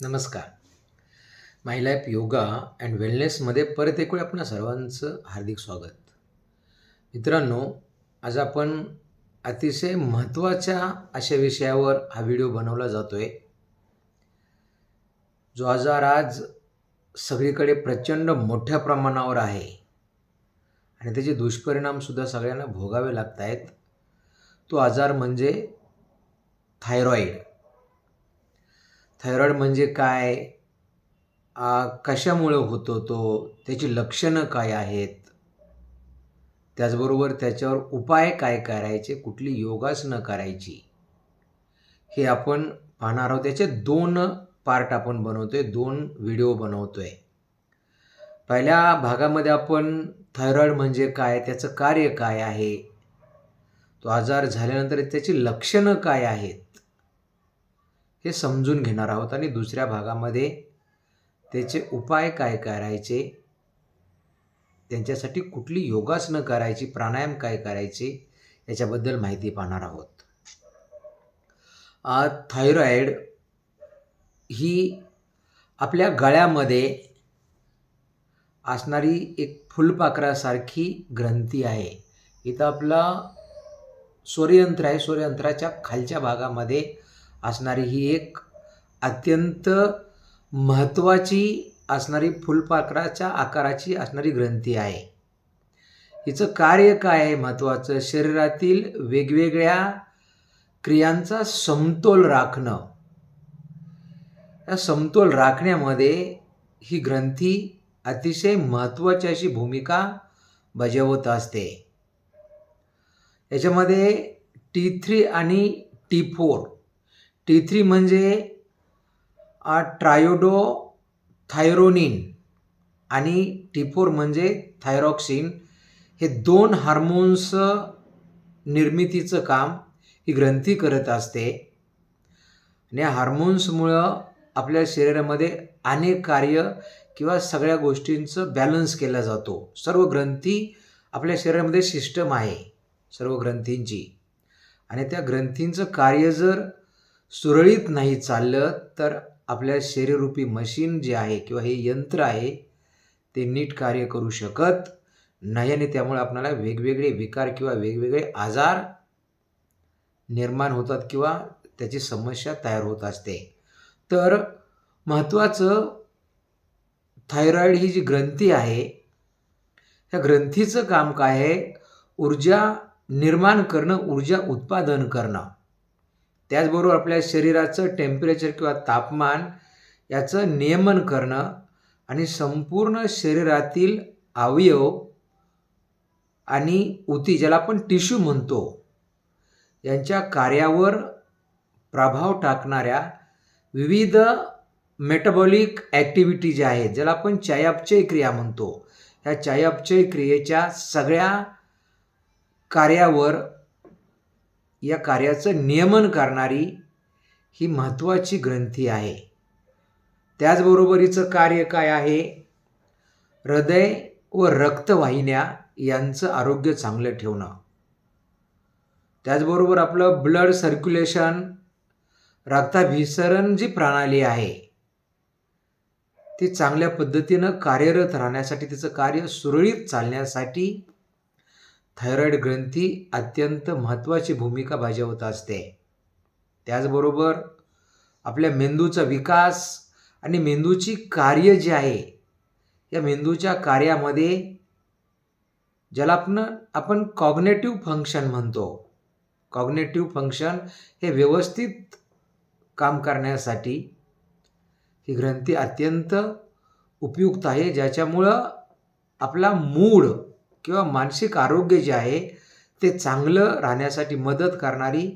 नमस्कार. My life yoga and वेलनेसमध्ये परत एकूण आपण आपणा सर्वांचं हार्दिक स्वागत. मित्रांनो आज आपण अतिशय महत्त्वाच्या अशा विषयावर हा व्हिडिओ बनवला जातो आहे जो आजार आज सगळीकडे प्रचंड मोठ्या प्रमाणावर आहे आणि त्याचे दुष्परिणामसुद्धा सगळ्यांना भोगावे लागत आहेत तो आजार म्हणजे थायरॉईड थायरॉईड म्हणजे काय? कशामुळे होतो तो? त्याची लक्षणं काय आहेत? त्याचबरोबर त्याच्यावर उपाय काय करायचे? कुठली योगासनं करायची? हे आपण पाहणार आहोत. त्याचे दोन पार्ट आपण बनवतो आहे दोन व्हिडिओ बनवतो आहे पहिल्या भागामध्ये आपण थायरॉईड म्हणजे काय? त्याचं कार्य काय आहे? तो आजार झाल्यानंतर त्याची लक्षणं काय आहेत? हे समजून घेणार आहोत आणि दुसऱ्या भागामध्ये त्याचे उपाय काय करायचे? त्यांच्यासाठी कुठली योगासनं करायची? प्राणायाम काय करायचे? याच्याबद्दल माहिती पाहणार आहोत. थायरॉईड ही आपल्या गळ्यामध्ये असणारी एक फुलपाखरासारखी ग्रंथी आहे. इथं आपला सूर्ययंत्र आहे. सूर्ययंत्राच्या खालच्या भागामध्ये असणारी ही एक अत्यंत महत्त्वाची असणारी फुलपाखराच्या आकाराची असणारी ग्रंथी आहे. हिचं कार्य काय आहे महत्त्वाचं? शरीरातील वेगवेगळ्या क्रियांचा समतोल राखणं. या समतोल राखण्यामध्ये ही ग्रंथी अतिशय महत्त्वाची अशी भूमिका बजावत असते. याच्यामध्ये टी थ्री आणि टी फोर टी थ्री म्हणजे ट्रायोडो थायरोनिन आणि टी फोर म्हणजे थायरॉक्सिन हे दोन हार्मोन्स निर्मितीचं काम ही ग्रंथी करत असते. आणि या हार्मोन्समुळं आपल्या शरीरामध्ये अनेक कार्य किंवा सगळ्या गोष्टींचं बॅलन्स केला जातो. सर्व ग्रंथी आपल्या शरीरामध्ये सिस्टम आहे सर्व ग्रंथींची. आणि त्या ग्रंथींचं कार्य जर सुरळीत नाही चाललं तर आपल्या शरीररूपी मशीन जे आहे किंवा हे यंत्र आहे ते नीट कार्य करू शकत नाही आणि त्यामुळे आपल्याला वेगवेगळे विकार किंवा वेगवेगळे आजार निर्माण होतात किंवा त्याची समस्या तयार होत असते. तर महत्त्वाचं थायरॉईड ही जी ग्रंथी आहे त्या ग्रंथीचं काम काय आहे? ऊर्जा निर्माण करणं ऊर्जा उत्पादन करणं. त्याचबरोबर आपल्या शरीराचं टेम्परेचर किंवा तापमान याचं नियमन करणं आणि संपूर्ण शरीरातील अवयव आणि उती ज्याला आपण टिश्यू म्हणतो यांच्या कार्यावर प्रभाव टाकणाऱ्या विविध मेटाबॉलिक ॲक्टिव्हिटी ज्या आहेत ज्याला आपण चयापचय क्रिया म्हणतो ह्या चयापचय क्रियेच्या सगळ्या कार्यावर या कार्याचं नियमन करणारी ही महत्त्वाची ग्रंथी आहे. त्याचबरोबरीचं कार्य काय आहे? हृदय व रक्तवाहिन्या यांचं आरोग्य चांगलं ठेवणं. त्याचबरोबर आपलं ब्लड सर्क्युलेशन रक्ताभिसरण जी प्रणाली आहे ती चांगल्या पद्धतीनं कार्यरत राहण्यासाठी तिचं कार्य सुरळीत चालण्यासाठी थायरॉईड ग्रंथी अत्यंत महत्त्वाची भूमिका बजावत असते. त्याचबरोबर आपल्या मेंदूचा विकास आणि मेंदूची कार्य जे आहे या मेंदूच्या कार्यामध्ये ज्याला आपण आपण कॉग्नेटिव्ह फंक्शन म्हणतो. कॉग्नेटिव्ह फंक्शन हे व्यवस्थित काम करण्यासाठी ही ग्रंथी अत्यंत उपयुक्त आहे ज्याच्यामुळं आपला मूड किंवा मानसिक आरोग्य जे आहे ते चांगलं राहण्यासाठी मदत करणारी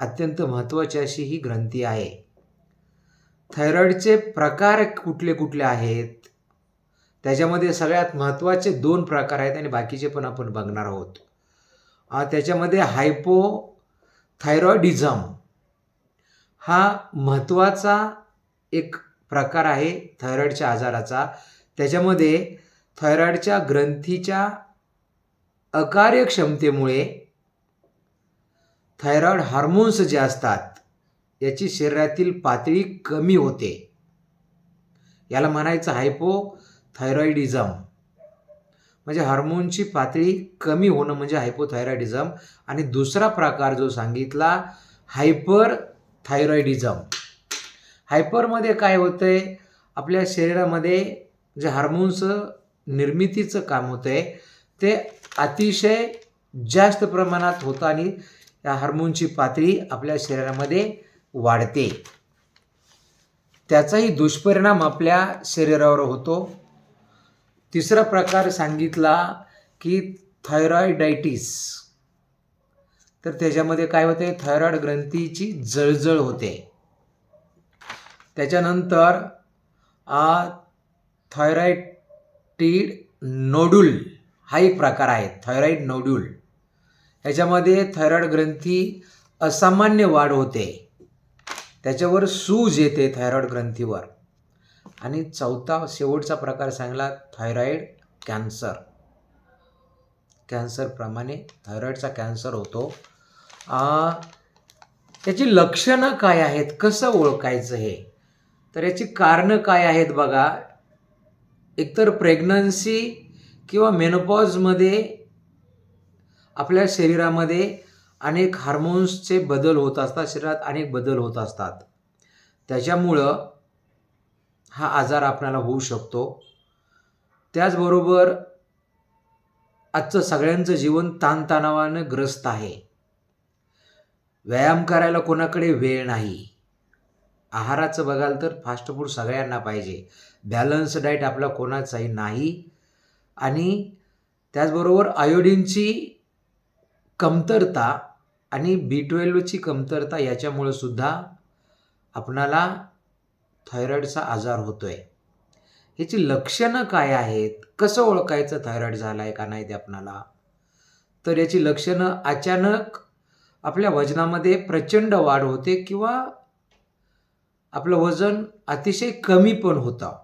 अत्यंत महत्त्वाची अशी ही ग्रंथी आहे. थायरॉईडचे प्रकार कुठले कुठले आहेत? त्याच्यामध्ये सगळ्यात महत्त्वाचे दोन प्रकार आहेत आणि बाकीचे पण आपण बघणार आहोत. त्याच्यामध्ये हायपो थायरॉइडिझम हा महत्त्वाचा एक प्रकार आहे थायरॉईडच्या आजाराचा. त्याच्यामध्ये थायरॉईडच्या ग्रंथीच्या अकार्यक्षमतेमुळे थायरॉईड हार्मोन्स जे असतात याची शरीरातील पातळी कमी होते. याला म्हणायचं हायपो थायरॉईडिझम म्हणजे हार्मोनची पातळी कमी होणं म्हणजे हायपोथायरॉईडिझम आणि दुसरा प्रकार जो सांगितला हायपर थायरॉईडिझम हायपरमध्ये काय होतं आहे आपल्या शरीरामध्ये जे हार्मोन्स निर्मितीचं काम होतं आहे ते अतिशय जास्त प्रमाणात होतं आणि या हार्मोनची पातळी आपल्या शरीरामध्ये वाढते. त्याचाही दुष्परिणाम आपल्या शरीरावर होतो. तिसरा प्रकार सांगितला की थायरॉइडायटिस तर त्याच्यामध्ये काय होते? थायरॉइड ग्रंथीची जळजळ होते. त्याच्यानंतर थायरॉइटीड नोडूल हा एक प्रकार आहे थायरॉईड नोड्यूल ह्याच्यामध्ये थायरॉईड ग्रंथी असामान्य वाढ होते. त्याच्यावर सूज येते थायरॉईड ग्रंथीवर. आणि चौथा शेवटचा प्रकार सांगला थायरॉईड कॅन्सर कॅन्सरप्रमाणे थायरॉईडचा कॅन्सर होतो. त्याची लक्षणं काय आहेत कसं ओळखायचं हे? तर याची कारणं काय आहेत बघा. एकतर प्रेग्नन्सी किंवा मेनोपॉजमध्ये आपल्या शरीरामध्ये अनेक हार्मोन्सचे बदल होत असतात शरीरात अनेक बदल होत असतात. त्याच्यामुळं हा आजार आपल्याला होऊ शकतो. त्याचबरोबर आजचं सगळ्यांचं जीवन ताणतणावानं ग्रस्त आहे. व्यायाम करायला कोणाकडे वेळ नाही. आहाराचं बघाल तर फास्ट फूड सगळ्यांना पाहिजे. बॅलन्स डाईट आपला कोणाचाही नाही. आणि त्याचबरोबर आयोडीनची कमतरता आणि बी ट्वेल्वची कमतरता याच्यामुळं सुद्धा आपणाला थायरॉईडचा आजार होतो आहे ह्याची लक्षणं काय आहेत? कसं ओळखायचं थायरॉईड झाला आहे का नाही ते आपणाला? तर याची लक्षणं अचानक आपल्या वजनामध्ये प्रचंड वाढ होते किंवा आपलं वजन अतिशय कमी पण होतं.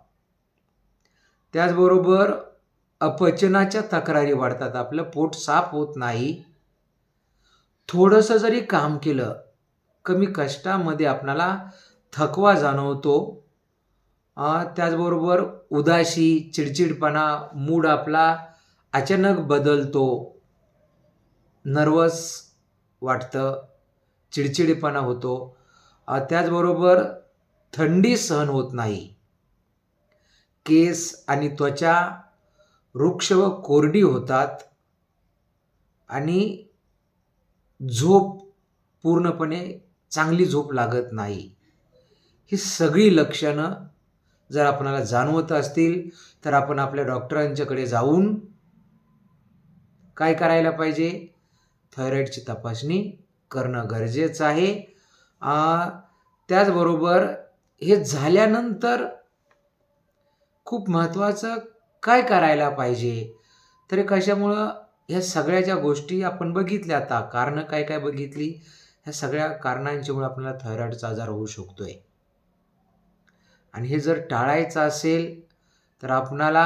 त्याचबरोबर अपचनाच्या तक्रारी वाढतात. आपलं पोट साफ होत नाही. थोडंसं जरी काम केलं कमी कष्टामध्ये आपणाला थकवा जाणवतो. त्याचबरोबर उदाशी चिडचिडपणा मूड आपला अचानक बदलतो. नर्वस वाटतं चिडचिडपणा होतो. त्याचबरोबर थंडी सहन होत नाही. केस आणि त्वचा वृक्ष व कोरडी होतात आणि झोप पूर्णपणे चांगली झोप लागत नाही. ही सगळी लक्षणं जर आपणाला जाणवत असतील तर आपण आपल्या डॉक्टरांच्याकडे जाऊन काय करायला पाहिजे? थायरॉईडची तपासणी करणं गरजेचं आहे. त्याचबरोबर हे झाल्यानंतर खूप महत्त्वाचं काय करायला पाहिजे? तर कशामुळं ह्या सगळ्या ज्या गोष्टी आपण बघितल्या आता? कारणं काय काय बघितली? ह्या सगळ्या कारणांच्यामुळे आपल्याला थायरॉईडचा आजार होऊ शकतो आहे आणि हे जर टाळायचं असेल तर आपणाला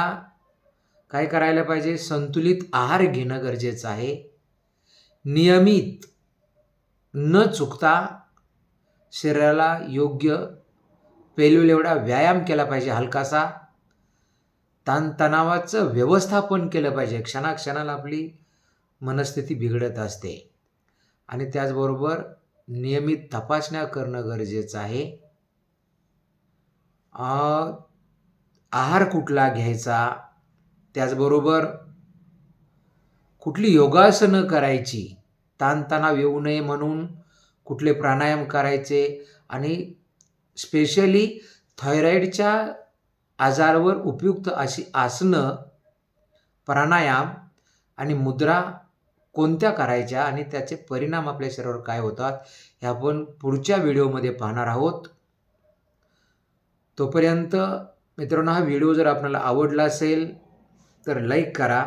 काय करायला पाहिजे? संतुलित आहार घेणं गरजेचं आहे. नियमित न चुकता शरीराला योग्य पेलवेल एवढा व्यायाम केला पाहिजे हलकासा. ताणतणावाचं व्यवस्थापन केलं पाहिजे. क्षणाक्षणाला आपली मनस्थिती बिघडत असते. आणि त्याचबरोबर नियमित तपासण्या करणं गरजेचं आहे. आहार कुठला घ्यायचा? त्याचबरोबर कुठली योगासनं करायची? ताणतणाव येऊ नये म्हणून कुठले प्राणायाम करायचे? आणि स्पेशली थायरॉईडच्या आजारावर उपयुक्त अशी आसनं प्राणायाम आणि मुद्रा कोणत्या करायच्या आणि त्याचे परिणाम आपल्या शरीरावर काय होतात हे आपण पुढच्या व्हिडिओमध्ये पाहणार आहोत. तोपर्यंत मित्रांनो हा व्हिडिओ जर आपल्याला आवडला असेल तर लाईक करा.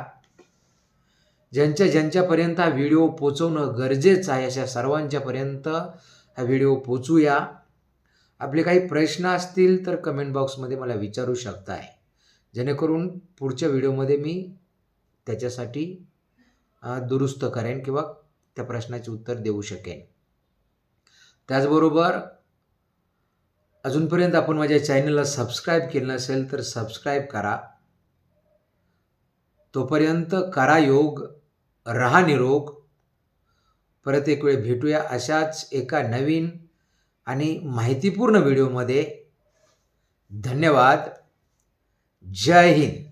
ज्यांच्या ज्यांच्यापर्यंत हा व्हिडिओ पोचवणं गरजेचं आहे अशा सर्वांच्यापर्यंत हा व्हिडिओ पोचूया. आपले काही प्रश्न असतील तर कमेंट बॉक्समध्ये मला विचारू शकताय. जेणेकरून पुढच्या व्हिडिओमध्ये मी त्याच्यासाठी दुरुस्त करेन किंवा त्या प्रश्नाचे उत्तर देऊ शकेन. त्याचबरोबर अजूनपर्यंत आपण माझ्या चॅनलला सबस्क्राईब केलं नसेल तर सबस्क्राईब करा. तोपर्यंत करा योग रहा निरोग. परत एक वेळ भेटूया अशाच एका नवीन आणि माहितीपूर्ण व्हिडिओमध्ये धन्यवाद. जय हिंद.